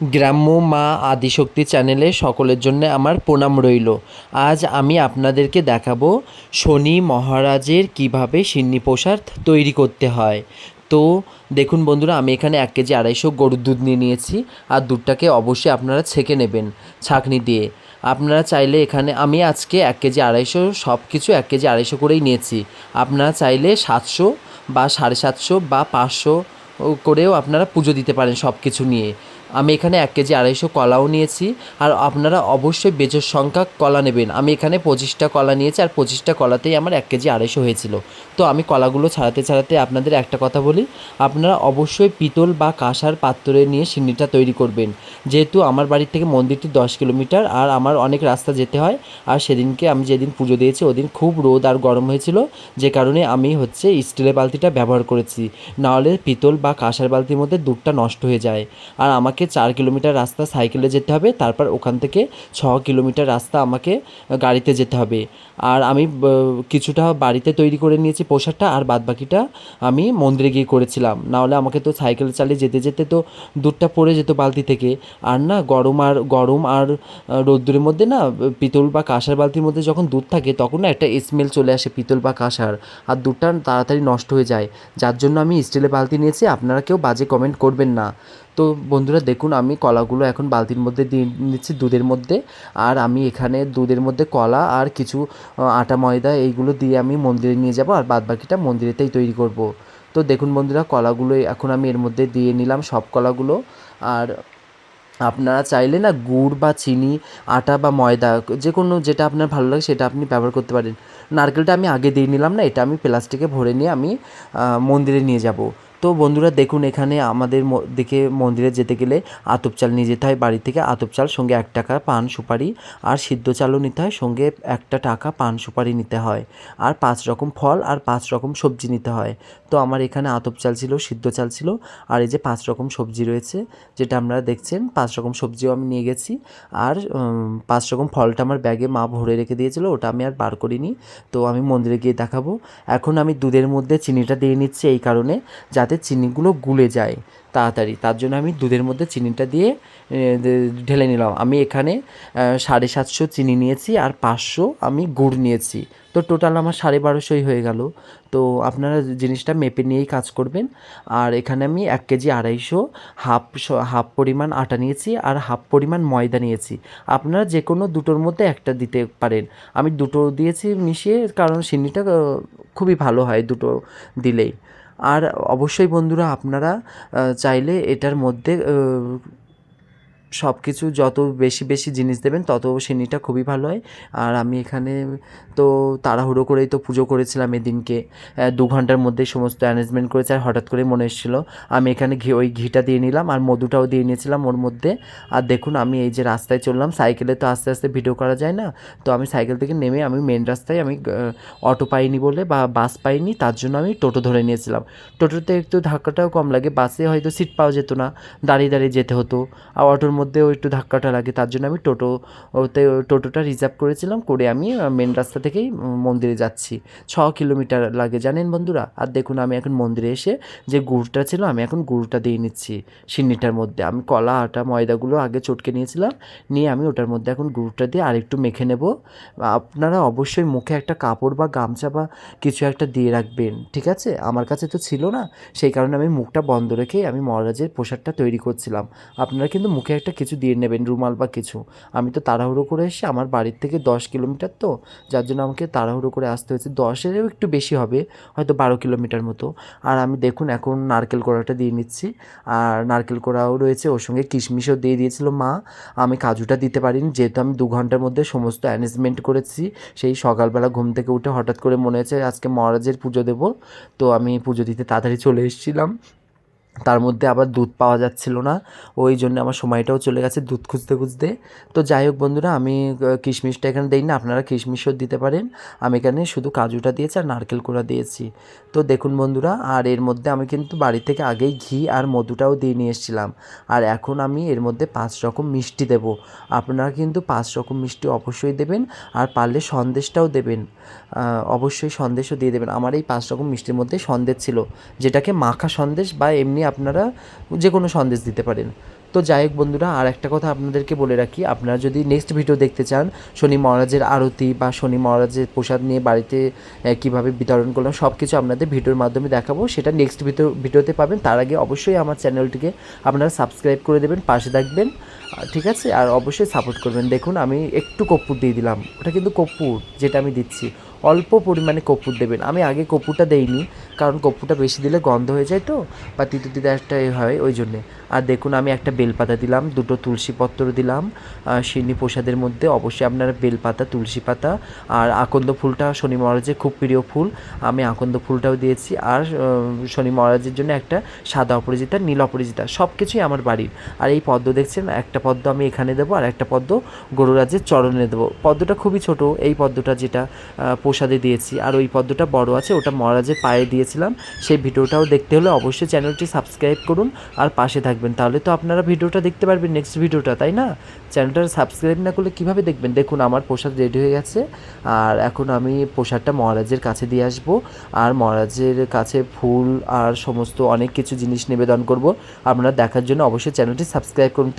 গ্রাম্য মা আদিশক্তি চ্যানেলে সকলের জন্য আমার প্রণাম রইল। আজ আমি আপনাদেরকে দেখাবো শনি মহারাজের কীভাবে সিন্নি প্রসাদ তৈরি করতে হয়। তো দেখুন বন্ধুরা, আমি এখানে এক কেজি আড়াইশো গরুর দুধ নিয়ে নিয়েছি আর দুধটাকে অবশ্যই আপনারা ছেঁকে নেবেন ছাঁকনি দিয়ে। আপনারা চাইলে এখানে আমি আজকে এক কেজি আড়াইশো সব কিছু এক কেজি আড়াইশো করেই নিয়েছি। আপনারা চাইলে সাতশো বা সাড়ে সাতশো বা পাঁচশো করেও আপনারা পুজো দিতে পারেন সব কিছু নিয়ে। আমি এখানে এক কেজি আড়াইশো কলাও নিয়েছি, আর আপনারা অবশ্যই বেজোর সংখ্যা কলা নেবেন। আমি এখানে পঁচিশটা কলা নিয়েছি, আর পঁচিশটা কলাতেই আমার এক কেজি আড়াইশো হয়েছিল। তো আমি কলাগুলো ছাড়াতে ছাড়াতে আপনাদের একটা কথা বলি, আপনারা অবশ্যই পিতল বা কাঁসার পাত্রে নিয়ে সিন্নিটা তৈরি করবেন। যেহেতু আমার বাড়ির থেকে মন্দিরটি দশ কিলোমিটার, আর আমার অনেক রাস্তা যেতে হয়, আর সেদিনকে আমি যেদিন পুজো দিয়েছি ওদিন খুব রোদ আর গরম হয়েছিল, যে কারণে আমি হচ্ছে স্টিলের বালতিটা ব্যবহার করেছি। নাহলে পিতল বা কাঁসার বালতির মধ্যে দুধটা নষ্ট হয়ে যায়। আর আমাকে চার কিলোমিটার রাস্তা সাইকেলে যেতে হবে, তারপর ওখান থেকে ছ কিলোমিটার রাস্তা আমাকে গাড়িতে যেতে হবে। আর আমি কিছুটা বাড়িতে তৈরি করে নিয়েছি পোশাকটা, আর বাদ বাকিটা আমি মন্দিরে গিয়ে করেছিলাম। নাহলে আমাকে তো সাইকেল চালিয়ে যেতে যেতে তো দুধটা পড়ে যেত বালতি থেকে। আর না, গরম আর গরম আর রোদ্দুরের মধ্যে না পিতল বা কাঁসার বালতির মধ্যে যখন দুধ থাকে, তখন না একটা স্মেল চলে আসে পিতল বা কাঁসার। আর দুধটা তাড়াতাড়ি নষ্ট হয়ে যায়। যার জন্য আমি স্টিলের বালতি নিয়েছি, আপনারা কেউ বাজে কমেন্ট করবেন না। তো বন্ধুরা দেখুন, আমি কলাগুলো এখন বালতির মধ্যে দিয়ে নিচ্ছি দুধের মধ্যে। আর আমি এখানে দুধের মধ্যে কলা আর কিছু আটা, ময়দা এইগুলো দিয়ে আমি মন্দিরে নিয়ে যাব আর বাদ বাকিটা মন্দিরেতেই তৈরি করব। তো দেখুন বন্ধুরা, কলাগুলো এখন আমি এর মধ্যে দিয়ে নিলাম সব কলাগুলো। আর আপনারা চাইলে না গুড় বা চিনি, আটা বা ময়দা যে কোনো যেটা আপনার ভালো লাগে সেটা আপনি ব্যবহার করতে পারেন। নারকেলটা আমি আগে দিয়ে নিলাম না, এটা আমি প্লাস্টিকে ভরে নিয়ে আমি মন্দিরে নিয়ে যাব। তো বন্ধুরা দেখুন এখানে আমাদের দিকে মন্দিরে যেতে গেলে আতপ চাল নিয়ে যেতে হয়। বাড়ি থেকে আতপ চাল সঙ্গে এক টাকা পান সুপারি আর সিদ্ধ চালও নিতে হয়। সঙ্গে একটা টাকা পান সুপারি নিতে হয়। আর পাঁচ রকম ফল আর পাঁচ রকম সবজি নিতে হয়। তো আমার এখানে আতপ চাল ছিল, সিদ্ধ চাল ছিল আর এই যে পাঁচ রকম সবজি রয়েছে, যেটা আপনারা দেখছেন, পাঁচ রকম সবজিও আমি নিয়ে গেছি। আর পাঁচ রকম ফলটা আমার ব্যাগে মা ভরে রেখে দিয়েছিল, ওটা আমি আর বার করিনি। তো আমি মন্দিরে গিয়ে দেখাবো। এখন আমি দুধের মধ্যে চিনিটা দিয়ে নিচ্ছি এই কারণে, যাতে চিনিগুলো গুলে যায় তাড়াতাড়ি। তার জন্য আমি দুধের মধ্যে চিনিটা দিয়ে ঢেলে নিলাম। আমি এখানে সাড়ে সাতশো চিনি নিয়েছি আর পাঁচশো আমি গুড় নিয়েছি। তো টোটাল আমার সাড়ে বারোশোই হয়ে গেল। তো আপনারা জিনিসটা মেপে নিয়েই কাজ করবেন। আর এখানে আমি এক কেজি আড়াইশো, হাফ হাফ পরিমাণ আটা নিয়েছি আর হাফ পরিমাণ ময়দা নিয়েছি। আপনারা যে কোনো দুটোর মধ্যে একটা দিতে পারেন। আমি দুটো দিয়েছি মিশিয়ে, কারণ সিন্নিটা খুবই ভালো হয় দুটো দিলেই। আর অবশ্যই বন্ধুরা আপনারা চাইলে এটার মধ্যে সব কিছু যত বেশি বেশি জিনিস দেবেন, তত সিন্নিটা খুবই ভালো হয়। আর আমি এখানে তো তাড়াহুড়ো করেই তো পুজো করেছিলাম এদিনকে। দু ঘণ্টার মধ্যেই সমস্ত অ্যারেঞ্জমেন্ট করেছে আর হঠাৎ করে মনে এসেছিল, আমি এখানে ঘি, ওই ঘিটা দিয়ে নিলাম আর মধুটাও দিয়ে নিয়েছিলাম ওর মধ্যে। আর দেখুন, আমি এই যে রাস্তায় চললাম, সাইকেলে তো আস্তে আস্তে ভিডিও করা যায় না, তো আমি সাইকেল থেকে নেমে আমি মেন রাস্তায় আমি অটো পাইনি বলে বা বাস পাইনি, তার জন্য আমি টোটো ধরে নিয়েছিলাম। টোটোতে একটু ধাক্কাটাও কম লাগে বাসে হয়তো সিট পাওয়া যেত না, দাঁড়িয়ে দাঁড়িয়ে যেতে হতো। আর অটোর মধ্যেও একটু ধাক্কাটা লাগে, তার জন্য আমি টোটো ওতে টোটোটা রিজার্ভ করেছিলাম, করে আমি মেন রাস্তা থেকেই মন্দিরে যাচ্ছি। ছ কিলোমিটার লাগে, জানেন বন্ধুরা? আর দেখুন, আমি এখন মন্দিরে এসে যে গুড়টা ছিল, আমি এখন গুড়টা দিয়ে নিচ্ছি সিন্নিটার মধ্যে। আমি কলা, আটা, ময়দাগুলো আগে চটকে নিয়েছিলাম, নিয়ে আমি ওটার মধ্যে এখন গুড়টা দিয়ে আরেকটু মেখে নেব। আপনারা অবশ্যই মুখে একটা কাপড় বা গামছা বা কিছু একটা দিয়ে রাখবেন, ঠিক আছে? আমার কাছে তো ছিল না, সেই কারণে আমি মুখটা বন্ধ রেখেই আমি মহারাজের পোশাকটা তৈরি করছিলাম। আপনারা কিন্তু মুখে একটা কিছু দিয়ে নেবেন, রুমাল বা কিছু। আমি তো তাড়াহুড়ো করে এসে আমার বাড়ির থেকে দশ কিলোমিটার তো, যার জন্য আমাকে তাড়াহুড়ো করে আসতে হয়েছে। দশেরও একটু বেশি হবে, হয়তো বারো কিলোমিটার মতো। আর আমি দেখুন, এখন নারকেল কোড়াটা দিয়ে নিচ্ছি। আর নারকেল কোড়াও রয়েছে, ওর সঙ্গে কিশমিশও দিয়ে দিয়েছিল মা। আমি কাজুটা দিতে পারিনি, যেহেতু আমি দু ঘণ্টার মধ্যে সমস্ত অ্যারেঞ্জমেন্ট করেছি। সেই সকালবেলা ঘুম থেকে উঠে হঠাৎ করে মনে হয়েছে, আজকে মহারাজের পুজো দেবো। তো আমি পুজো দিতে তাড়াতাড়ি চলে এসেছিলাম। তার মধ্যে আবার দুধ পাওয়া যাচ্ছিল না। ওই জন্য আমার সময়টাও চলে গেছে দুধ খুঁজতে খুঁজতে। তো যাই হোক বন্ধুরা, আমি কিশমিশটা এখানে দিই না, আপনারা কিশমিশও দিতে পারেন। আমি এখানে শুধু কাজুটা দিয়েছি আর নারকেল কোড়া দিয়েছি। তো দেখুন বন্ধুরা, আর এর মধ্যে আমি কিন্তু বাড়ি থেকে আগেই ঘি আর মধুটাও দিয়ে নিয়ে এসেছিলাম। আর এখন আমি এর মধ্যে পাঁচ রকম মিষ্টি দেব। আপনারা কিন্তু পাঁচ রকম মিষ্টি অবশ্যই দেবেন আর পারলে সন্দেশটাও দেবেন। অবশ্যই সন্দেশও দিয়ে দেবেন। আমার এই পাঁচ রকম মিষ্টির মধ্যে সন্দেশ ছিল, যেটাকে মাখা সন্দেশ বা এমনি আপনারা যে কোনো সন্দেশ দিতে পারেন। তো যাই হোক বন্ধুরা, আর একটা কথা আপনাদেরকে বলে রাখি, আপনারা যদি নেক্সট ভিডিও দেখতে চান, শনি মহারাজের আরতি বা শনি মহারাজের প্রসাদ নিয়ে বাড়িতে কীভাবে বিতরণ করলাম সব কিছু আপনাদের ভিডিওর মাধ্যমে দেখাবো। সেটা নেক্সট ভিডিও ভিডিওতে পাবেন। তার আগে অবশ্যই আমার চ্যানেলটিকে আপনারা সাবস্ক্রাইব করে দেবেন, পাশে থাকবেন ঠিক আছে? আর অবশ্যই সাপোর্ট করবেন। দেখুন, আমি একটু কর্পূর দিয়ে দিলাম। ওটা কিন্তু কর্পূর, যেটা আমি দিচ্ছি। অল্প পরিমাণে কর্পূর দেবেন। আমি আগে কর্পূরটা দেইনি কারণ কর্পূরটা বেশি দিলে গন্ধ হয়ে যায় তো বা তিতো তিতো একটা হয় ওই জন্যে। আর দেখুন আমি একটা বেলপাতা দিলাম দুটো তুলসী পত্র দিলাম আহ, প্রসাদের মধ্যে অবশ্যই আপনারা বেলপাতা তুলসী পাতা আর আকন্দ ফুলটা শনি মহারাজের খুব প্রিয় ফুল আমি আকন্দ ফুলটাও দিয়েছি আর শনি মহারাজের জন্য একটা সাদা অপরাজিতা নীল অপরাজিতা সব কিছুই আমার বাড়ির। আর এই পদ্ম দেখছেন একটা পদ্ম আমি এখানে দেবো আর একটা পদ্ম গরুরাজের চরণে দেবো। পদ্মটা খুবই ছোট এই পদ্মটা যেটা প্রসাদে দিয়েছি। আর ওই পদ্মটা বড় আছে, ওটা মহারাজের পায়ে দিয়েছিলাম। সেই ভিডিওটাও দেখতে হলে অবশ্যই চ্যানেলটি সাবস্ক্রাইব করুন আর পাশে থাকবেন। তাহলে তো আপনারা ভিডিওটা দেখতে পারবেন নেক্সট ভিডিওটা, তাই না? চ্যানেলটা সাবস্ক্রাইব না করলে কীভাবে দেখবেন? দেখুন, আমার প্রসাদ রেডি হয়ে গেছে। আর এখন আমি প্রসাদটা মহারাজের কাছে দিয়ে আসব। আর মহারাজের কাছে ফুল আর সমস্ত অনেক কিছু জিনিস নিবেদন করব। আপনারা দেখার জন্য অবশ্যই চ্যানেলটি সাবস্ক্রাইব করুন।